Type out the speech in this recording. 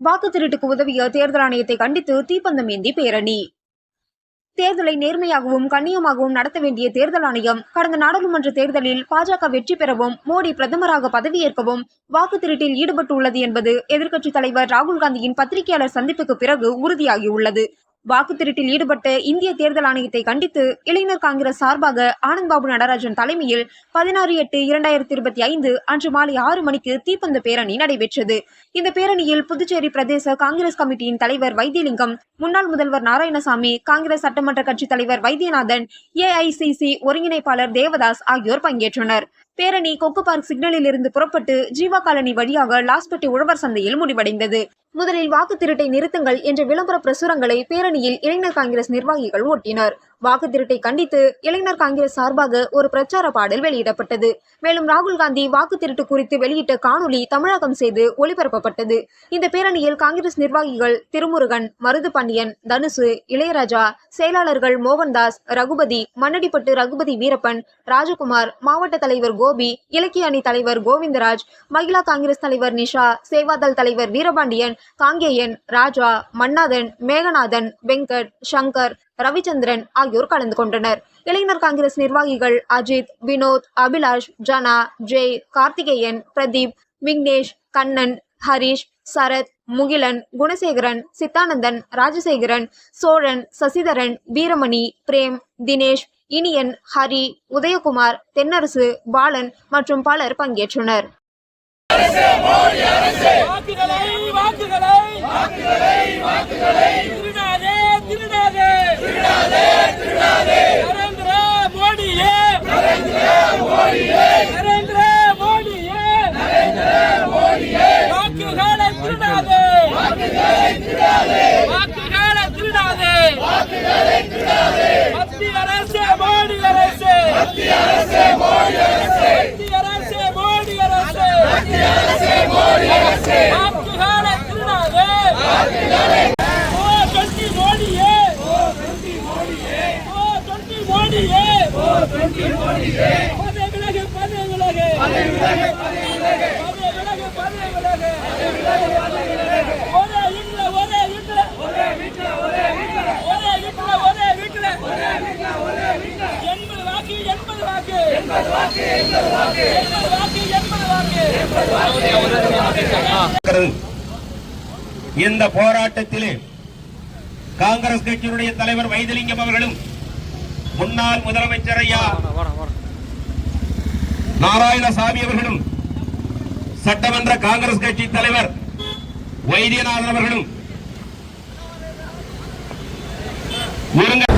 வாக்கு திருட்டுக்கு உதவிய தேர்தல் ஆணையத்தை கண்டித்து தீப்பந்தம் ஏந்தி பேரணி. தேர்தலை நேர்மையாகவும் கண்ணியமாகவும் நடத்த வேண்டிய தேர்தல் ஆணையம் கடந்த நாடாளுமன்ற தேர்தலில் பாஜக வெற்றி பெறவும் மோடி பிரதமராக பதவியேற்கவும் வாக்கு திருட்டில் ஈடுபட்டுள்ளது என்பது எதிர்க்கட்சித் தலைவர் ராகுல் காந்தியின் பத்திரிகையாளர் சந்திப்புக்கு பிறகு உறுதியாகியுள்ளது. வாக்கு திருட்டில் ஈடுபட்ட இந்திய தேர்தல் ஆணையத்தை கண்டித்து இளைஞர் காங்கிரஸ் சார்பாக ஆனந்த் பாபு நடராஜன் தலைமையில் பதினாறு எட்டு இரண்டாயிரத்தி இருபத்தி ஐந்து அன்று மாலை ஆறு மணிக்கு தீப்பந்த பேரணி நடைபெற்றது. இந்த பேரணியில் புதுச்சேரி பிரதேச காங்கிரஸ் கமிட்டியின் தலைவர் வைத்தியலிங்கம் முன்னாள் முதல்வர் நாராயணசாமி காங்கிரஸ் சட்டமன்ற கட்சித் தலைவர் வைத்தியநாதன் ஏஐசிசி ஒருங்கிணைப்பாளர் தேவதாஸ் ஆகியோர் பங்கேற்றனர். பேரணி கொக்கு பார்க் சிக்னலில் இருந்து புறப்பட்டு ஜீவா காலனி வழியாக லாஸ்பேட்டை உழவர் சந்தையில் முடிவடைந்தது. முதலில் வாக்கு திருட்டை நிறுத்துங்கள் என்ற விளம்பர பிரசுரங்களை பேரணியில் இளைஞர் காங்கிரஸ் நிர்வாகிகள் ஓட்டினர். வாக்கு திருட்டை கண்டித்து இளைஞர் காங்கிரஸ் சார்பாக ஒரு பிரச்சார பாடல் வெளியிடப்பட்டது. மேலும் ராகுல் காந்தி வாக்கு திருட்டு குறித்து வெளியிட்ட காணொலி தமிழகம் செய்து ஒளிபரப்பப்பட்டது. இந்த பேரணியில் காங்கிரஸ் நிர்வாகிகள் திருமுருகன் மருது பாண்டியன் தனுசு இளையராஜா செயலாளர்கள் மோகன்தாஸ் ரகுபதி மண்ணடிப்பட்டு ரகுபதி வீரப்பன் ராஜகுமார் மாவட்ட தலைவர் கோபி இலக்கிய அணி தலைவர் கோவிந்தராஜ் மகிழா காங்கிரஸ் தலைவர் நிஷா சேவாதள் தலைவர் வீரபாண்டியன் காங்கேயன் ராஜா மன்னாதன் மேகநாதன் வெங்கட் சங்கர் ரவிச்சந்திரன் ஆகியோர் கலந்து கொண்டனர். இளைஞர் காங்கிரஸ் நிர்வாகிகள் அஜித் வினோத் அபிலாஷ் ஜனா ஜெய் கார்த்திகேயன் பிரதீப் விக்னேஷ் கண்ணன் ஹரிஷ் சரத் முகிலன் குணசேகரன் சித்தானந்தன் ராஜசேகரன் சோழன் சசிதரன் வீரமணி பிரேம் தினேஷ் இனியன் ஹரி உதயகுமார் தென்னரசு பாலன் மற்றும் பலர் பங்கேற்றனர். வாக்குகளை வாக்குகளை. வாக்குகளை வாக்குகளை. திருடாதே திருடாதே. திருடாதே திருடாதே. நரேந்திர மோடியே. நரேந்திர மோடியே. நரேந்திர மோடியே. நரேந்திர மோடியே. வாக்குகளை திருடாதே. வாக்குகளை திருடாதே. வாக்குகளை திருடாதே. வாக்குகளை இந்த போராட்டத்திலே காங்கிரஸ் கட்சியினுடைய தலைவர் வைத்திலிங்கம் அவர்களும் முன்னாள் முதலமைச்சர் ஐயா நாராயணசாமி அவர்களும் சட்டமன்ற காங்கிரஸ் கட்சி தலைவர் வைத்தியநாதன் அவர்களும் ஒருங்க